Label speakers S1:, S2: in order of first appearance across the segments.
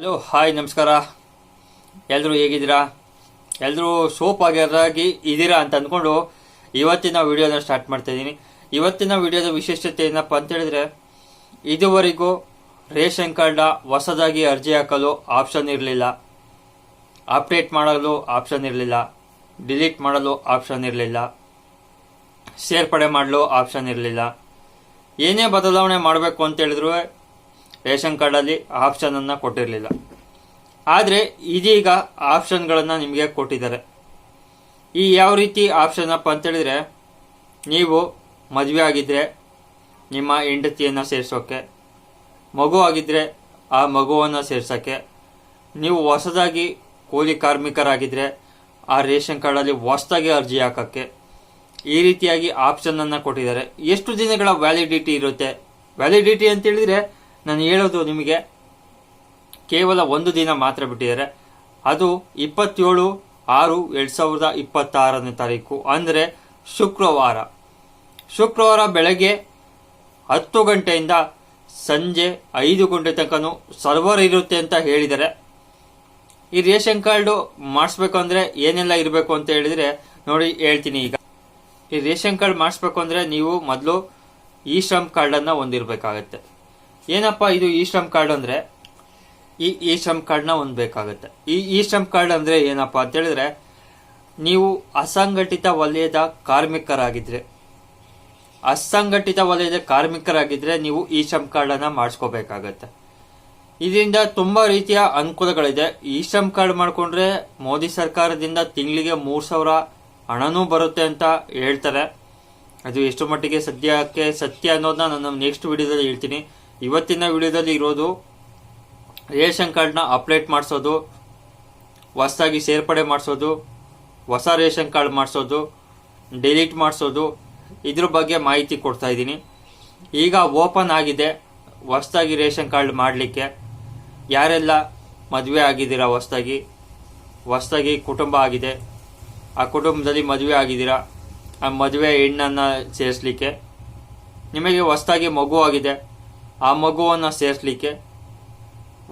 S1: Hello hi ನಮಸ್ಕಾರ. ಎಲ್ಲರೂ ಹೇಗಿದ್ದೀರಾ? ಎಲ್ಲರೂ ಸೋಪ್ ಆಗಿರಾಗಿ ಇದ್ದೀರಾ ಅಂತ ಅಂದ್ಕೊಂಡು ಇವತ್ತಿನ ವಿಡಿಯೋನ ಸ್ಟಾರ್ಟ್ ಮಾಡ್ತಾ ಇದ್ದೀನಿ. ಇವತ್ತಿನ ವಿಡಿಯೋದ ವಿಶೇಷತೆ ಏನಪ್ಪ ಅಂತ ಹೇಳಿದ್ರೆ, ಇದುವರೆಗೂ ರೇಷನ್ ಕಾರ್ಡ್ನ ಹೊಸದಾಗಿ ಅರ್ಜಿ ಹಾಕಲು ಆಪ್ಷನ್ ಇರಲಿಲ್ಲ. ಅಪ್ಡೇಟ್ ಮಾಡಲು ಆಪ್ಷನ್ ಇರಲಿಲ್ಲ. ಡಿಲೀಟ್ ಮಾಡಲು ಆಪ್ಷನ್ ಇರಲಿಲ್ಲ. ಸೇರ್ಪಡೆ ಮಾಡಲು ಆಪ್ಷನ್ ಇರಲಿಲ್ಲ. ಏನೇ ಬದಲಾವಣೆ ಮಾಡಬೇಕು ಅಂತ ಹೇಳಿದ್ರು ರೇಷನ್ ಕಾರ್ಡಲ್ಲಿ ಆಪ್ಷನನ್ನು ಕೊಟ್ಟಿರಲಿಲ್ಲ. ಆದರೆ ಇದೀಗ ಆಪ್ಷನ್ಗಳನ್ನು ನಿಮಗೆ ಕೊಟ್ಟಿದ್ದಾರೆ. ಈ ಯಾವ ರೀತಿ ಆಪ್ಷನ್ ಅಪ್ಪ ಅಂತೇಳಿದರೆ ನೀವು ಮದುವೆ ಆಗಿದ್ದರೆ ನಿಮ್ಮ ಹೆಂಡತಿಯನ್ನು ಸೇರಿಸೋಕ್ಕೆ ಮಗು ಆಗಿದ್ದರೆ ಆ ಮಗುವನ್ನು ಸೇರ್ಸೋಕ್ಕೆ ನೀವು ಹೊಸದಾಗಿ ಕೂಲಿ ಕಾರ್ಮಿಕರಾಗಿದ್ದರೆ ಆ ರೇಷನ್ ಕಾರ್ಡಲ್ಲಿ ಹೊಸದಾಗಿ ಅರ್ಜಿ ಹಾಕೋಕ್ಕೆ ಈ ರೀತಿಯಾಗಿ ಆಪ್ಷನನ್ನು ಕೊಟ್ಟಿದ್ದಾರೆ. ಎಷ್ಟು ದಿನಗಳ ವ್ಯಾಲಿಡಿಟಿ ಇರುತ್ತೆ? ವ್ಯಾಲಿಡಿಟಿ ಅಂತ ಹೇಳಿದ್ರೆ ನಾನು ಹೇಳೋದು ನಿಮಗೆ ಕೇವಲ ಒಂದು ದಿನ ಮಾತ್ರ ಬಿಟ್ಟಿದ್ದಾರೆ. ಅದು ಇಪ್ಪತ್ತೇಳು ಆರು ಎರಡು ಸಾವಿರದ ಇಪ್ಪತ್ತಾರನೇ ತಾರೀಕು, ಅಂದರೆ ಶುಕ್ರವಾರ. ಶುಕ್ರವಾರ ಬೆಳಗ್ಗೆ ಹತ್ತು ಗಂಟೆಯಿಂದ ಸಂಜೆ ಐದು ಗಂಟೆ ತನಕನೂ ಸರ್ವರ್ ಇರುತ್ತೆ ಅಂತ ಹೇಳಿದ್ದಾರೆ. ಈ ರೇಷನ್ ಕಾರ್ಡು ಮಾಡಿಸ್ಬೇಕು ಅಂದರೆ ಏನೆಲ್ಲ ಇರಬೇಕು ಅಂತ ಹೇಳಿದರೆ ನೋಡಿ ಹೇಳ್ತೀನಿ ಈಗ. ಈ ರೇಷನ್ ಕಾರ್ಡ್ ಮಾಡಿಸ್ಬೇಕು ಅಂದರೆ ನೀವು ಮೊದಲು ಇ ಶ್ರಮ್ ಕಾರ್ಡನ್ನು ಹೊಂದಿರಬೇಕಾಗತ್ತೆ. ಏನಪ್ಪ ಇದು ಇ ಶ್ರಮ್ ಕಾರ್ಡ್ ಅಂದರೆ? ಈ ಇ ಶ್ರಮ್ ಕಾರ್ಡ್ನ ಬೇಕಾಗುತ್ತೆ. ಈ ಇ ಶ್ರಮ್ ಕಾರ್ಡ್ ಅಂದರೆ ಏನಪ್ಪ ಅಂತ ಹೇಳಿದ್ರೆ, ನೀವು ಅಸಂಘಟಿತ ವಲಯದ ಕಾರ್ಮಿಕರಾಗಿದ್ರೆ, ಅಸಂಘಟಿತ ವಲಯದ ಕಾರ್ಮಿಕರಾಗಿದ್ರೆ ನೀವು ಇ ಶ್ರಮ್ ಕಾರ್ಡನ್ನು ಮಾಡಿಸ್ಕೋಬೇಕಾಗತ್ತೆ. ಇದರಿಂದ ತುಂಬ ರೀತಿಯ ಅನುಕೂಲಗಳಿದೆ. ಇ ಶ್ರಮ್ ಕಾರ್ಡ್ ಮಾಡಿಕೊಂಡ್ರೆ ಮೋದಿ ಸರ್ಕಾರದಿಂದ ತಿಂಗಳಿಗೆ ಮೂರು ಸಾವಿರ ಹಣನೂ ಬರುತ್ತೆ ಅಂತ ಹೇಳ್ತಾರೆ. ಅದು ಎಷ್ಟು ಮಟ್ಟಿಗೆ ಸದ್ಯಕ್ಕೆ ಸತ್ಯ ಅನ್ನೋದನ್ನ ನಾನು ನೆಕ್ಸ್ಟ್ ವಿಡಿಯೋದಲ್ಲಿ ಹೇಳ್ತೀನಿ. ಇವತ್ತಿನ ವಿಡಿಯೋದಲ್ಲಿ ಇರೋದು ರೇಷನ್ ಕಾರ್ಡ್ನ ಅಪ್ಡೇಟ್ ಮಾಡಿಸೋದು, ಹೊಸದಾಗಿ ಸೇರ್ಪಡೆ ಮಾಡಿಸೋದು, ಹೊಸ ರೇಷನ್ ಕಾರ್ಡ್ ಮಾಡಿಸೋದು, ಡಿಲೀಟ್ ಮಾಡಿಸೋದು, ಇದ್ರ ಬಗ್ಗೆ ಮಾಹಿತಿ ಕೊಡ್ತಾ ಇದ್ದೀನಿ. ಈಗ ಓಪನ್ ಆಗಿದೆ, ಹೊಸದಾಗಿ ರೇಷನ್ ಕಾರ್ಡ್ ಮಾಡಲಿಕ್ಕೆ. ಯಾರೆಲ್ಲ ಮದುವೆ ಆಗಿದ್ದೀರಾ ಹೊಸದಾಗಿ? ಹೊಸದಾಗಿ ಕುಟುಂಬ ಆಗಿದೆ. ಆ ಕುಟುಂಬದಲ್ಲಿ ಮದುವೆ ಆಗಿದ್ದೀರಾ? ಆ ಮದುವೆ ಹೆಣ್ಣನ್ನು ಸೇರಿಸಲಿಕ್ಕೆ. ನಿಮಗೆ ಹೊಸದಾಗಿ ಮಗು ಆಗಿದೆ. ಆ ಮಗುವನ್ನು ಸೇರಿಸಲಿಕ್ಕೆ.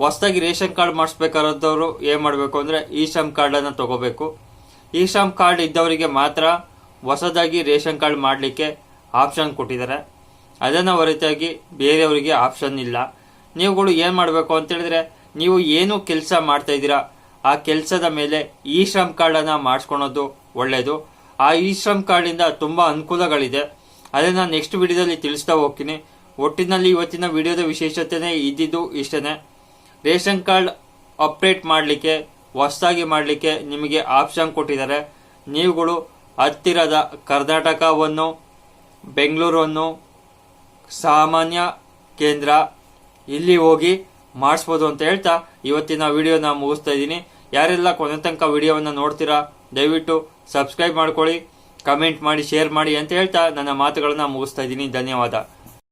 S1: ಹೊಸದಾಗಿ ರೇಷನ್ ಕಾರ್ಡ್ ಮಾಡಿಸ್ಬೇಕಾದವರು ಏನು ಮಾಡಬೇಕು ಅಂದರೆ ಇ ಶ್ರಮ್ ಕಾರ್ಡನ್ನು ತಗೋಬೇಕು. ಇ ಶ್ರಮ್ ಕಾರ್ಡ್ ಇದ್ದವರಿಗೆ ಮಾತ್ರ ಹೊಸದಾಗಿ ರೇಷನ್ ಕಾರ್ಡ್ ಮಾಡಲಿಕ್ಕೆ ಆಪ್ಷನ್ ಕೊಟ್ಟಿದ್ದಾರೆ. ಅದನ್ನು ಹೊರತಾಗಿ ಬೇರೆಯವರಿಗೆ ಆಪ್ಷನ್ ಇಲ್ಲ. ನೀವುಗಳು ಏನು ಮಾಡಬೇಕು ಅಂತೇಳಿದ್ರೆ ನೀವು ಏನು ಕೆಲಸ ಮಾಡ್ತಾ ಇದ್ದೀರಾ, ಆ ಕೆಲಸದ ಮೇಲೆ ಇ ಶ್ರಮ್ ಕಾರ್ಡನ್ನು ಮಾಡಿಸ್ಕೊಳೋದು ಒಳ್ಳೆಯದು ಆ ಇ ಶ್ರಮ್ ಕಾರ್ಡಿಂದ ತುಂಬ ಅನುಕೂಲಗಳಿದೆ. ಅದನ್ನು ನೆಕ್ಸ್ಟ್ ವಿಡಿಯೋದಲ್ಲಿ ತಿಳಿಸ್ತಾ ಹೋಗ್ತೀನಿ. ಒಟ್ಟಿನಲ್ಲಿ ಇವತ್ತಿನ ವಿಡಿಯೋದ ವಿಶೇಷತೆನೇ ಇದ್ದಿದ್ದು ಇಷ್ಟೇ ರೇಷನ್ ಕಾರ್ಡ್ ಅಪ್ಡೇಟ್ ಮಾಡಲಿಕ್ಕೆ, ಹೊಸದಾಗಿ ಮಾಡಲಿಕ್ಕೆ ನಿಮಗೆ ಆಪ್ಷನ್ ಕೊಟ್ಟಿದ್ದಾರೆ. ನೀವುಗಳು ಹತ್ತಿರದ ಕರ್ನಾಟಕವನ್ನು, ಬೆಂಗಳೂರನ್ನು ಸಾಮಾನ್ಯ ಕೇಂದ್ರ ಇಲ್ಲಿ ಹೋಗಿ ಮಾಡಿಸ್ಬೋದು ಅಂತ ಹೇಳ್ತಾ ಇವತ್ತಿನ ವಿಡಿಯೋನ ಮುಗಿಸ್ತಾ ಇದ್ದೀನಿ. ಯಾರೆಲ್ಲ ಕೊನೆ ತನಕ ವಿಡಿಯೋವನ್ನು ನೋಡ್ತೀರಾ, ದಯವಿಟ್ಟು ಸಬ್ಸ್ಕ್ರೈಬ್ ಮಾಡ್ಕೊಳ್ಳಿ, ಕಮೆಂಟ್ ಮಾಡಿ, ಶೇರ್ ಮಾಡಿ ಅಂತ ಹೇಳ್ತಾ ನನ್ನ ಮಾತುಗಳನ್ನು ಮುಗಿಸ್ತಾ ಇದ್ದೀನಿ. ಧನ್ಯವಾದ.